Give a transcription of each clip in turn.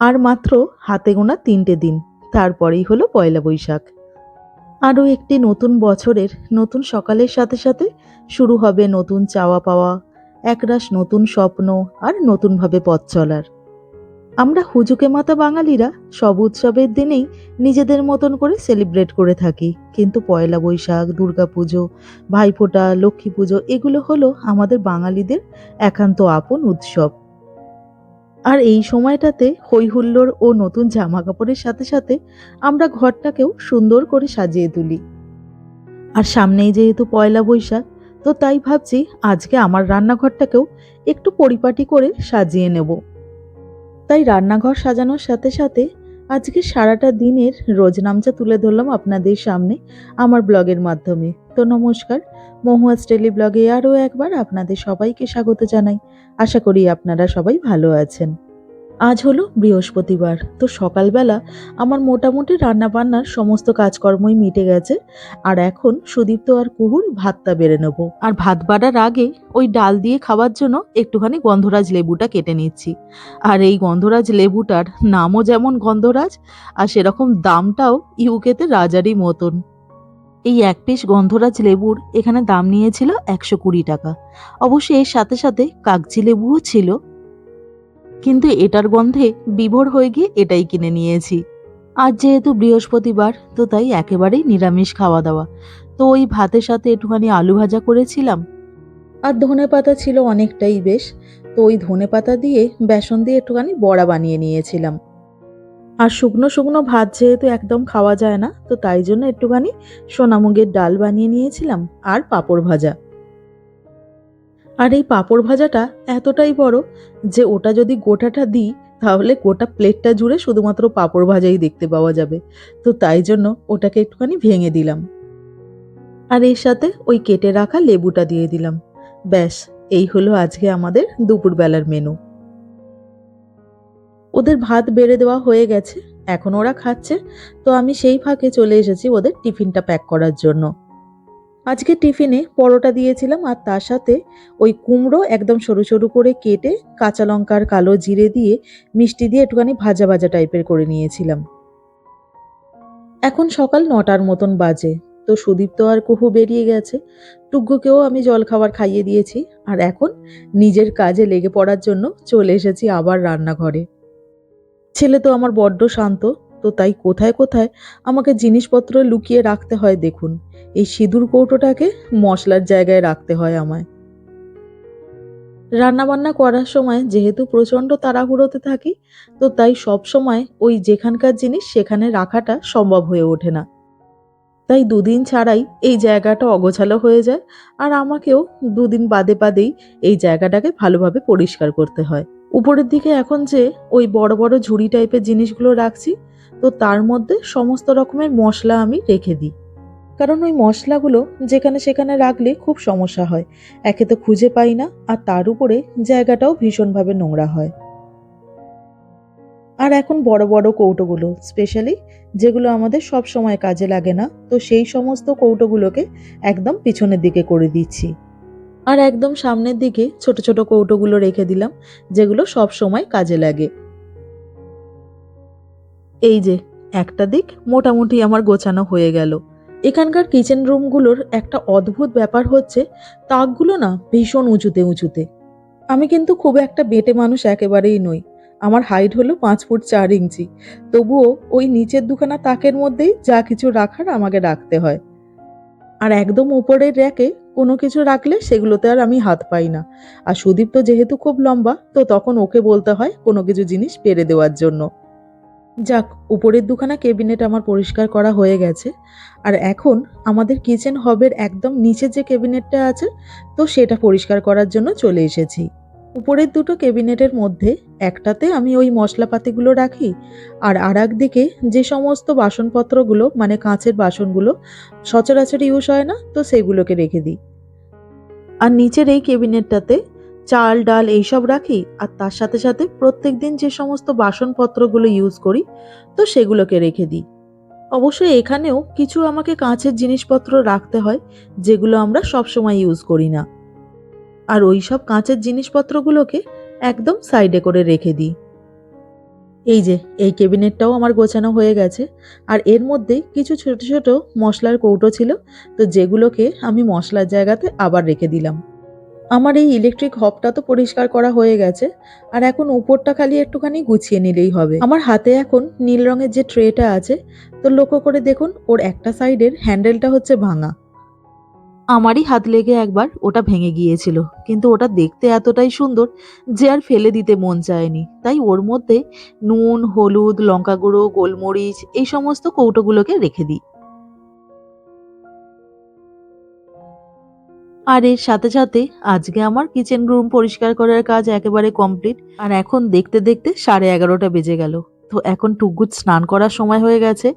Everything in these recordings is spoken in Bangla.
আর মাত্র হাতে গোনা তিনটে দিন, তারপরেই হলো পয়লা বৈশাখ। আরও একটি নতুন বছরের নতুন সকালের সাথে সাথে শুরু হবে নতুন চাওয়া পাওয়া, একরাশ নতুন স্বপ্ন আর নতুনভাবে পথ চলার। আমরা হুজুকে মাতা বাঙালিরা সব উৎসবের দিনেই নিজেদের মতন করে সেলিব্রেট করে থাকি। কিন্তু পয়লা বৈশাখ, দুর্গাপুজো, ভাইফোঁটা লক্ষ্মী পুজো এগুলো হলো আমাদের বাঙালিদের একান্ত আপন উৎসব। আর এই সময়টাতে হৈহুল্লোর ও নতুন জামা কাপড়ের সাথে সাথে আমরা ঘরটাকেও সুন্দর করে সাজিয়ে তুলি। আর সামনেই যেহেতু পয়লা বৈশাখ, তো তাই ভাবছি আজকে আমার রান্নাঘরটাকেও একটু পরিপাটি করে সাজিয়ে নেব। তাই রান্নাঘর সাজানোর সাথে সাথে আজকে সারাটা দিনের রোজ নামচা তুলে ধরলাম আপনাদের সামনে আমার ব্লগের মাধ্যমে। তো নমস্কার মহুয়াজ স্টেলি ব্লগে আরও একবার আপনাদের সবাইকে স্বাগত জানাই। আশা করি আপনারা সবাই ভালো আছেন। আজ হলো বৃহস্পতিবার। তো সকালবেলা আমার মোটামুটি রান্না বান্নার সমস্ত কাজকর্মই মিটে গেছে, আর এখন সুদীপ্ত আর কুহুর ভাতটা বেড়ে নেব। আর ভাত বাড়ার আগে ওই ডাল দিয়ে খাওয়ার জন্য একটুখানি গন্ধরাজ লেবুটা কেটে নিচ্ছি। আর এই গন্ধরাজ লেবুটার নামও যেমন গন্ধরাজ, আর সেরকম দামটাও ইউকেতে রাজারই মতন। এই এক পিস গন্ধরাজ লেবুর এখানে দাম নিয়েছিল একশো কুড়ি টাকা। অবশ্যই এর সাথে সাথে কাগজি লেবুও ছিল। কিন্তু এটার গন্ধে বিভোর হয়ে গিয়ে এটাই কিনে নিয়েছি। আজ যেহেতু বৃহস্পতিবার, তো তাই একেবারেই নিরামিষ খাওয়া দাওয়া তো ওই ভাতের সাথে একটুখানি আলু ভাজা করেছিলাম। আর ধনে পাতা ছিল অনেকটাই বেশ, তো ওই ধনে পাতা দিয়ে বেসন দিয়ে একটুখানি বড়া বানিয়ে নিয়েছিলাম। আর শুকনো শুকনো ভাত যেহেতু একদম খাওয়া যায় না, তো তাই জন্য একটুখানি সোনামুগের ডাল বানিয়ে নিয়েছিলাম আর পাঁপড় ভাজা। আর এই পাঁপড় ভাজাটা এতটাই বড় যে ওটা যদি গোটাটা দিই, তাহলে গোটা প্লেটটা জুড়ে শুধুমাত্র পাঁপড় ভাজাই দেখতে পাওয়া যাবে। তো তাই জন্য ওটাকে একটুখানি ভেঙে দিলাম। আর এর সাথে ওই কেটে রাখা লেবুটা দিয়ে দিলাম। ব্যাস, এই হলো আজকে আমাদের দুপুরবেলার মেনু। ওদের ভাত বেড়ে দেওয়া হয়ে গেছে, এখন ওরা খাচ্ছে। তো আমি সেই ফাঁকে চলে এসেছি ওদের টিফিনটা প্যাক করার জন্য। আজকে টিফিনে পরোটা দিয়েছিলাম আর তার সাথে ওই কুমড়ো একদম সরু সরু করে কেটে কাঁচা লঙ্কার কালো জিরে দিয়ে মিষ্টি দিয়ে একটুখানি ভাজা ভাজা টাইপের করে নিয়েছিলাম। এখন সকাল নটার মতন বাজে, তো সুদীপ্ত আর কুহু বেরিয়ে গেছে। টুগ্গুকেও আমি জল খাবার খাইয়ে দিয়েছি আর এখন নিজের কাজে লেগে পড়ার জন্য চলে এসেছি আবার রান্নাঘরে। ছেলে তো আমার বড্ড শান্ত তো তাই কোথায় কোথায় আমাকে জিনিসপত্র লুকিয়ে রাখতে হয় দেখুন। এই সিঁদুর কৌটোটাকে মশলার জায়গায় রাখতে হয় আমায়। রান্নাবান্না করার সময় যেহেতু প্রচণ্ড তাড়াহুড়োতে থাকি, তো তাই সব সময় ওই যেখানকার জিনিস সেখানে রাখাটা সম্ভব হয়ে ওঠে না। তাই দুদিন ছাড়াই এই জায়গাটা অগোছালো হয়ে যায় আর আমাকেও দুদিন বাদে বাদেই এই জায়গাটাকে ভালোভাবে পরিষ্কার করতে হয়। উপরের দিকে এখন যে ওই বড় বড় ঝুড়ি টাইপের জিনিসগুলো রাখছি তো তার মধ্যে সমস্ত রকমের মশলা আমি রেখে দিই। কারণ ওই মশলাগুলো যেখানে সেখানে রাখলে খুব সমস্যা হয়। একে তো খুঁজে পাই না, আর তার উপরে জায়গাটাও ভীষণভাবে নোংরা হয়। আর এখন বড় বড় কৌটোগুলো স্পেশালি যেগুলো আমাদের সব সময় কাজে লাগে না, তো সেই সমস্ত কৌটোগুলোকে একদম পিছনের দিকে করে দিচ্ছি। আর একদম সামনের দিকে ছোট ছোট কৌটোগুলো রেখে দিলাম, যেগুলো সব সময় কাজে লাগে। এই যে, একটা দিক মোটামুটি আমার গোছানো হয়ে গেল। এখানকার কিচেন রুমগুলোর একটা অদ্ভুত ব্যাপার হচ্ছে, তাকগুলো না ভীষণ উঁচুতে উঁচুতে। আমি কিন্তু খুব একটা বেটে মানুষ একেবারেই নই। আমার হাইট হলো পাঁচ ফুট চার ইঞ্চি। তবুও ওই নিচের দুখানা তাকের মধ্যেই যা কিছু রাখার আমাকে রাখতে হয়। আর একদম উপরের র্যাকে কোনো কিছু রাখলে সেগুলোতে আর আমি হাত পাই না। আর সুদীপ তো যেহেতু খুব লম্বা, তো তখন ওকে বলতে হয় কোনো কিছু জিনিস পেরে দেওয়ার জন্য। যাক, উপরের দুখানা কেবিনেট আমার পরিষ্কার করা হয়ে গেছে। আর এখন আমাদের কিচেন হবের একদম নিচে যে কেবিনেটটা আছে, তো সেটা পরিষ্কার করার জন্য চলে এসেছি। উপরের দুটো কেবিনেটের মধ্যে একটাতে আমি ওই মশলাপাতিগুলো রাখি, আর আর দিকে যে সমস্ত বাসনপত্রগুলো মানে কাঁচের বাসনগুলো, সচরাচর ইউজ হয় না, তো সেগুলোকে রেখে দিই। আর নিচের এই কেবিনেটটাতে চাল, ডাল এইসব রাখি আর তার সাথে সাথে প্রত্যেক দিন যে সমস্ত বাসনপত্রগুলো ইউজ করি, তো সেগুলোকে রেখে দিই। অবশ্যই এখানেও কিছু আমাকে কাঁচের জিনিসপত্র রাখতে হয়, যেগুলো আমরা সব সময় ইউজ করি না। আর ওই সব কাঁচের জিনিসপত্রগুলোকে একদম সাইডে করে রেখে দিই। এই যে, এই কেবিনেটটাও আমার গোছানো হয়ে গেছে। আর এর মধ্যে কিছু ছোট ছোট মশলার কৌটো ছিল, তো যেগুলোকে আমি মশলার জায়গাতে আবার রেখে দিলাম। আমার এই ইলেকট্রিক হবটা তো পরিষ্কার করা হয়ে গেছে, আর এখন উপরটা খালি একটুখানি গুছিয়ে নিলেই হবে। আমার হাতে এখন নীল রঙের যে ট্রেটা আছে, তো লক্ষ্য করে দেখুন, ওর একটা সাইডের হ্যান্ডেলটা হচ্ছে ভাঙা। আমারই হাত লেগে একবার ওটা ভেঙে গিয়েছিল, কিন্তু ওটা দেখতে এতটাই সুন্দর যে আর ফেলে দিতে মন চায়নি। তাই ওর মধ্যে নুন, হলুদ, লঙ্কা গুঁড়ো, গোলমরিচ, এই সমস্ত কৌটোগুলোকে রেখে দিই। আর এর সাথে সাথে আজকে আমার কিচেন রুম পরিষ্কার করার কাজ একেবারে কমপ্লিট আর এখন দেখতে দেখতে সাড়ে এগারোটা বেজে গেল। তো এখন টুকুর স্নান করার সময় হয়ে গেছে,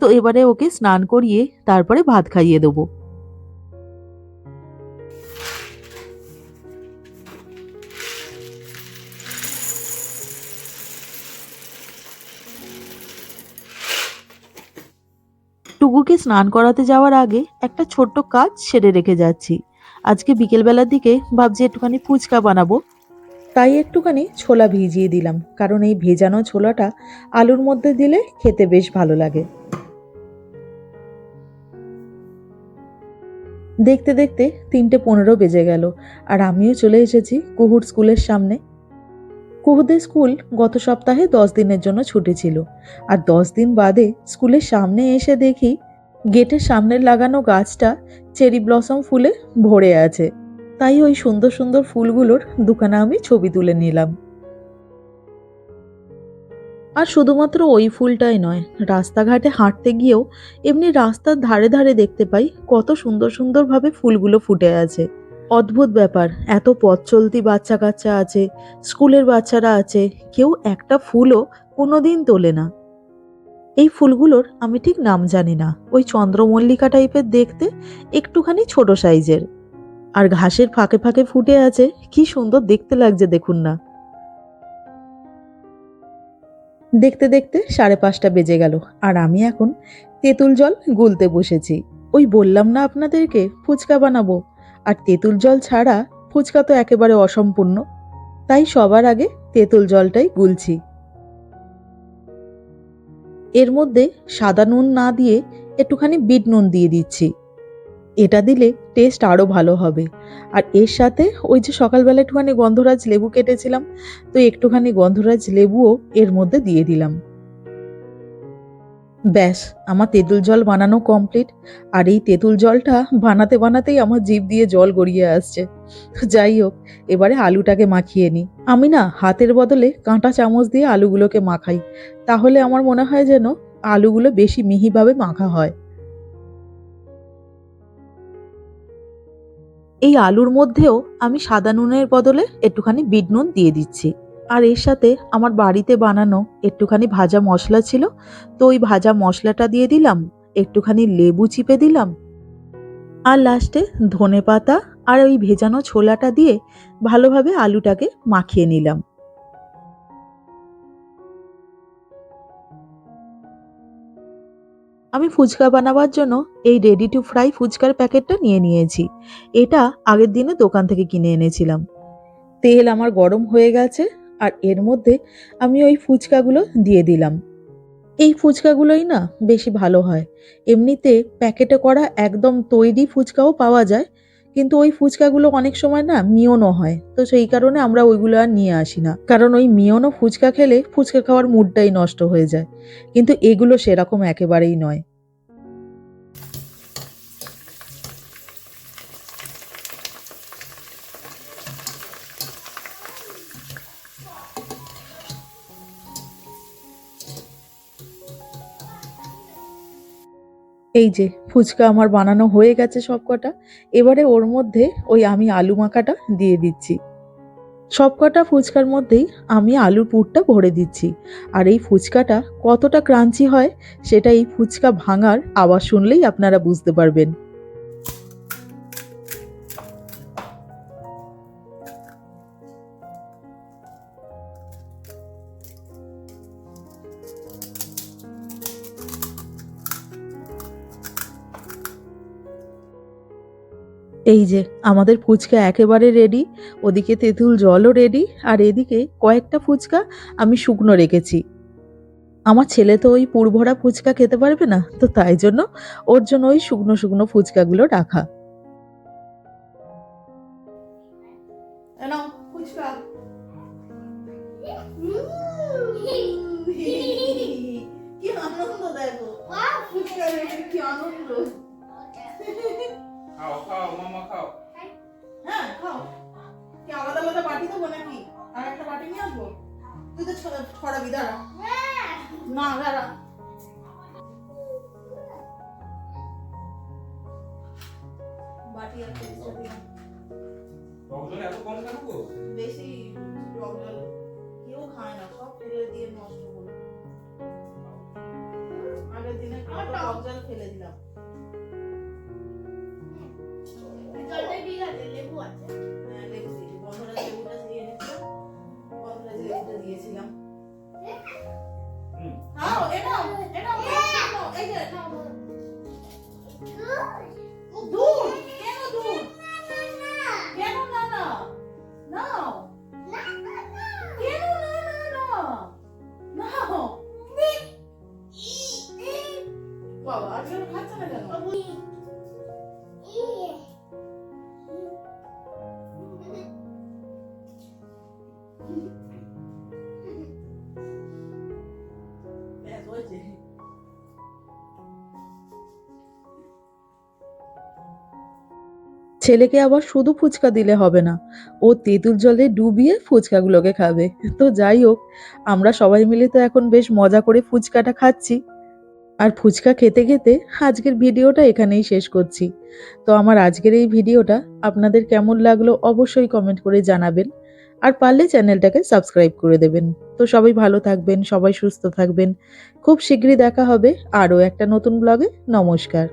তো এবারে ওকে স্নান করিয়ে তারপরে ভাত খাইয়ে দেবো। টুকুকে স্নান করাতে যাওয়ার আগে একটা ছোট্ট কাজ সেরে রেখে যাচ্ছি। আজকে বিকেলবেলার দিকে ভাবছি একটুখানি ফুচকা বানাবো। তাই একটুখানি ছোলা ভিজিয়ে দিলাম, কারণ এই ভেজানো ছোলাটা আলুর মধ্যে দিলে খেতে বেশ ভালো লাগে। দেখতে দেখতে তিনটে পনেরো বেজে গেল, আর আমিও চলে এসেছি কুহুর স্কুলের সামনে। কুহুদের স্কুল গত সপ্তাহে দশ দিনের জন্য ছুটি ছিল, আর দশ দিন বাদে স্কুলের সামনে এসে দেখি গেটের সামনে লাগানো গাছটা চেরি ব্লসম ফুলে ভরে আছে। তাই ওই সুন্দর সুন্দর ফুলগুলোর দোকানে আমি ছবি তুলে নিলাম। আর শুধুমাত্র ওই ফুলটাই নয়, রাস্তাঘাটে হাঁটতে গিয়েও এমনি রাস্তার ধারে ধারে দেখতে পাই কত সুন্দর সুন্দরভাবে ফুলগুলো ফুটে আছে। অদ্ভুত ব্যাপার, এত পথ চলতি বাচ্চা কাচ্চা আছে, স্কুলের বাচ্চারা আছে, কেউ একটা ফুলও কোনোদিন তোলে না। এই ফুলগুলোর আমি ঠিক নাম জানি না। ওই চন্দ্রমল্লিকা টাইপের দেখতে একটুখানি ছোট সাইজের। আর ঘাসের ফাঁকে ফাঁকে ফুটে আছে, কি সুন্দর দেখতে লাগছে দেখুন না। দেখতে দেখতে সাড়ে পাঁচটা বেজে গেল, আর আমি এখন তেঁতুল জল গুলতে বসেছি। ওই বললাম না আপনাদেরকে, ফুচকা বানাবো। আর তেঁতুল জল ছাড়া ফুচকা তো একেবারে অসম্পূর্ণ। তাই সবার আগে তেঁতুল জলটাই গুলছি। এর মধ্যে সাদা নুন না দিয়ে একটুখানি বিট নুন দিয়ে দিচ্ছি। এটা দিলে টেস্ট আরও ভালো হবে। আর এর সাথে ওই যে সকালবেলা একটুখানি গন্ধরাজ লেবু কেটেছিলাম, তো একটুখানি গন্ধরাজ লেবুও এর মধ্যে দিয়ে দিলাম। ব্যাস, আমার তেঁতুল জল বানানো কমপ্লিট আর এই তেঁতুল জলটা বানাতে বানাতেই আমার জিভ দিয়ে জল গড়িয়ে আসছে। যাই হোক, এবারে আলুটাকে মাখিয়ে নিই। আমি না হাতের বদলে কাঁটা চামচ দিয়ে আলুগুলোকে মাখাই, তাহলে আমার মনে হয় যেন আলুগুলো বেশি মিহিভাবে মাখা হয়। এই আলুর মধ্যেও আমি সাদা নুনের বদলে একটুখানি বিট নুন দিয়ে দিচ্ছি। আর এর সাথে আমার বাড়িতে বানানো একটুখানি ভাজা মশলা ছিল, তো ওই ভাজা মশলাটা দিয়ে দিলাম, একটুখানি লেবু চিপে দিলাম। আর লাস্টে ধনে পাতা আর ওই ভেজানো ছোলাটা দিয়ে ভালোভাবে আলুটাকে মাখিয়ে নিলাম। আমি ফুচকা বানাবার জন্য এই রেডি টু ফ্রাই ফুচকার প্যাকেটটা নিয়ে নিয়েছি। এটা আগের দিনে দোকান থেকে কিনে এনেছিলাম। তেল আমার গরম হয়ে গেছে আর এর মধ্যে আমি ওই ফুচকাগুলো দিয়ে দিলাম। এই ফুচকাগুলোই না বেশি ভালো হয়। এমনিতে প্যাকেটে করা একদম তৈরি ফুচকাও পাওয়া যায়, কিন্তু ওই ফুচকাগুলো অনেক সময় না মিয়নো হয়, তো সেই কারণে আমরা ওইগুলো আর নিয়ে আসি না। কারণ ওই মিয়নো ফুচকা খেলে ফুচকা খাওয়ার মুডটাই নষ্ট হয়ে যায়, কিন্তু এগুলো সেরকম একেবারেই নয়। এই যে, ফুচকা আমার বানানো হয়ে গেছে সবকটা। এবারে ওর মধ্যে ওই আমি আলু মাখাটা দিয়ে দিচ্ছি। সবকটা ফুচকার মধ্যেই আমি আলুর পুরটা ভরে দিচ্ছি। আর এই ফুচকাটা কতটা ক্রাঞ্চি হয়, সেটা এই ফুচকা ভাঙার আওয়াজ শুনলেই আপনারা বুঝতে পারবেন। এই যে আমাদের ফুচকা একেবারে রেডি ওদিকে তেঁতুল জলও রেডি আর এদিকে কয়েকটা ফুচকা আমি শুকনো রেখেছি। আমার ছেলে তো ওই পুরভরা ফুচকা খেতে পারবে না তো তাই জন্য ওর জন্য ওই শুকনো শুকনো ফুচকাগুলো রাখা। কি আনন্দ দেখো কি আনন্দ। খাও খাও মামা খাও। হ্যাঁ খাও। কি আলাদা আলাদা বাটি দেবো নাকি? আর একটা বাটি নিয়ে আসব? তুই তো ছড়াবি দাঁড়া। না দাঁড়া। বাটি আর পেস্টটা দিলাম টক জল এত কম কেন গো? বেশি টক জল কেউ খায় না সব ফেলে দিয়ে নষ্ট করে। আগের দিনে টক জল ফেলে দিলাম। 형. ছেলেকে আবার শুধু ফুচকা দিলে হবে না। ও তেঁতুল জলে ডুবিয়ে ফুচকাগুলোকে খাবে। তো যাই হোক, আমরা সবাই মিলে তো এখন বেশ মজা করে ফুচকাটা খাচ্ছি। আর ফুচকা খেতে খেতে আজকের ভিডিওটা এখানেই শেষ করছি। তো আমার আজকের এই ভিডিওটা আপনাদের কেমন লাগল অবশ্যই কমেন্ট করে জানাবেন। আর পারলে চ্যানেলটাকে সাবস্ক্রাইব করে দেবেন। তো সবাই ভালো থাকবেন, সবাই সুস্থ থাকবেন। খুব শীঘ্রই দেখা হবে আরও একটা নতুন ব্লগে নমস্কার।